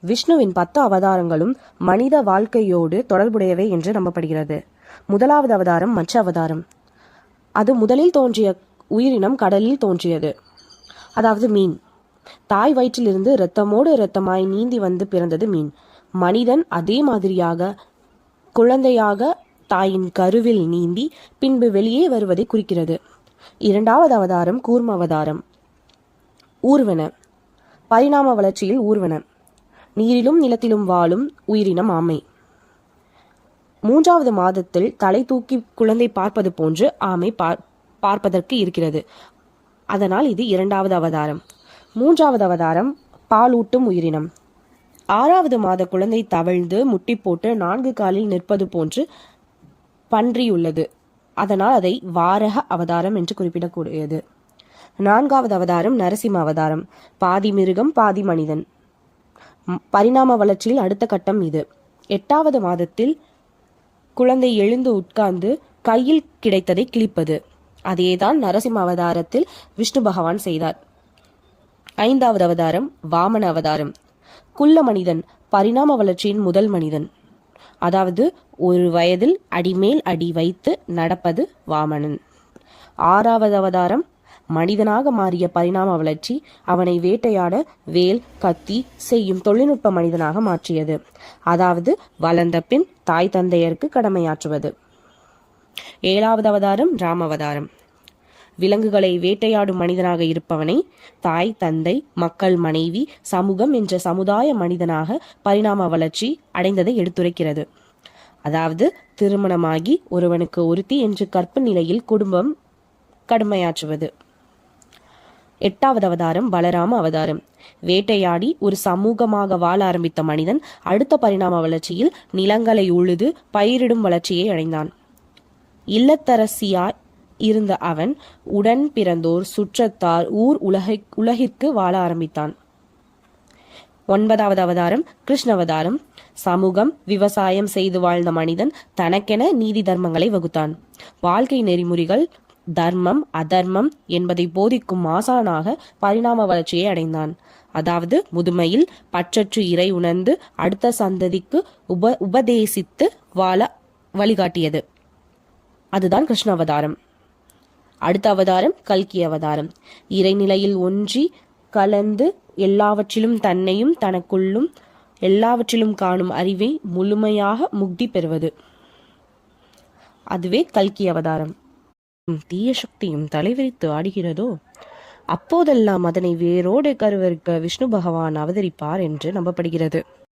விஷ்ணுவின் பத்து அவதாரங்களும் மனித வாழ்க்கையோடு தொடர்புடையவை என்று நம்பப்படுகிறது. முதலாவது அவதாரம் மச்ச அவதாரம். அது முதலில் தோன்றிய உயிரினம் கடலில் தோன்றியது. அதாவது மீன். தாய் வயிற்றிலிருந்து இரத்தமோடு இரத்தமாய் நீந்தி வந்து பிறந்தது மீன். மனிதன் அதே மாதிரியாக குழந்தையாக தாயின் கருவில் நீந்தி பின்பு வெளியே வருவதை குறிக்கிறது. இரண்டாவது அவதாரம் கூர்ம அவதாரம். ஊர்வன. பரிணாம வளர்ச்சியில் ஊர்வன. நீரிலும் நிலத்திலும் வாழும் உயிரினம் ஆமை. மூன்றாவது மாதத்தில் தலை தூக்கி குழந்தை பார்ப்பது போன்று ஆமை பார் பார்ப்பதற்கு இருக்கிறது. அதனால் இது இரண்டாவது அவதாரம். மூன்றாவது அவதாரம் பாலூட்டும் உயிரினம். ஆறாவது மாத குழந்தை தவழ்ந்து முட்டி போட்டு நான்கு காலில் நிற்பது போன்று பன்றி உள்ளது அதனால் அதை வாரக அவதாரம் என்று குறிப்பிடக்கூடியது. நான்காவது அவதாரம் நரசிம்ம அவதாரம். பாதி மிருகம் பாதி மனிதன். பரிணாம வளர்ச்சியில் அடுத்த கட்டம் இது. எட்டாவது மாதத்தில் குழந்தை எழுந்து உட்கார்ந்து கையில் கிடைத்ததை கிழிப்பது. அதேதான் நரசிம்ம அவதாரத்தில் விஷ்ணு பகவான் செய்தார். ஐந்தாவது அவதாரம் வாமன அவதாரம். குள்ள மனிதன் பரிணாம வளர்ச்சியின் முதல் மனிதன். அதாவது ஒரு வயதில் அடிமேல் அடி வைத்து நடப்பது வாமனன். ஆறாவது அவதாரம் மனிதனாக மாறிய பரிணாம வளர்ச்சி அவனை வேட்டையாட வேல் கத்தி செய்யும் தொழில்நுட்ப மனிதனாக மாற்றியது. அதாவது வளர்ந்த பின் தாய் தந்தையருக்கு கடமையாற்றுவது. ஏழாவது அவதாரம் ராமவதாரம் விலங்குகளை வேட்டையாடும் மனிதனாக இருப்பவனை தாய் தந்தை மக்கள் மனைவி சமூகம் என்ற சமுதாய மனிதனாக பரிணாம வளர்ச்சி அடைந்ததை எடுத்துரைக்கிறது. அதாவது திருமணமாகி ஒருவனுக்கு ஒருத்தி என்று கற்பு நிலையில் குடும்பம் கடுமையாற்றுவது. எட்டாவது அவதாரம் பலராம அவதாரம். வேட்டையாடி ஒரு சமூகமாக வாழ ஆரம்பித்த மனிதன் அடுத்த பரிணாம வளர்ச்சியில் நிலங்களை உழுது பயிரிடும் வளர்ச்சியை அடைந்தான். இல்லத்தரசியாய் இருந்த அவன் உடன் பிறந்தோர் சுற்றத்தார் ஊர் உலகை உலகிற்கு வாழ ஆரம்பித்தான். ஒன்பதாவது அவதாரம் கிருஷ்ண அவதாரம் சமூகம் விவசாயம் செய்து வாழ்ந்த மனிதன் தனக்கென நீதி தர்மங்களை வகுத்தான். வாழ்க்கை நெறிமுறைகள் தர்மம் அதர்மம் என்பதை போதிக்கும் ஆசானாக பரிணாம வளர்ச்சியை அடைந்தான். அதாவது முதுமையில் பற்றற்று இறை உணர்ந்து அடுத்த சந்ததிக்கு உப உபதேசித்து வாழ வழிகாட்டியது. அதுதான் கிருஷ்ண அவதாரம். அடுத்த அவதாரம் கல்கி அவதாரம். இறைநிலையில் ஒன்றி கலந்து எல்லாவற்றிலும் தன்னையும் தனக்குள்ளும் எல்லாவற்றிலும் காணும் அறிவை முழுமையாக முக்தி பெறுவது. அதுவே கல்கி அவதாரம். தீய சக்தியும் தலைவிரித்து ஆடுகிறதோ? அப்போதெல்லாம் அதனை வேரோடு கருவறுக்க விஷ்ணு பகவான் அவதரிப்பார் என்று நம்பப்படுகிறது.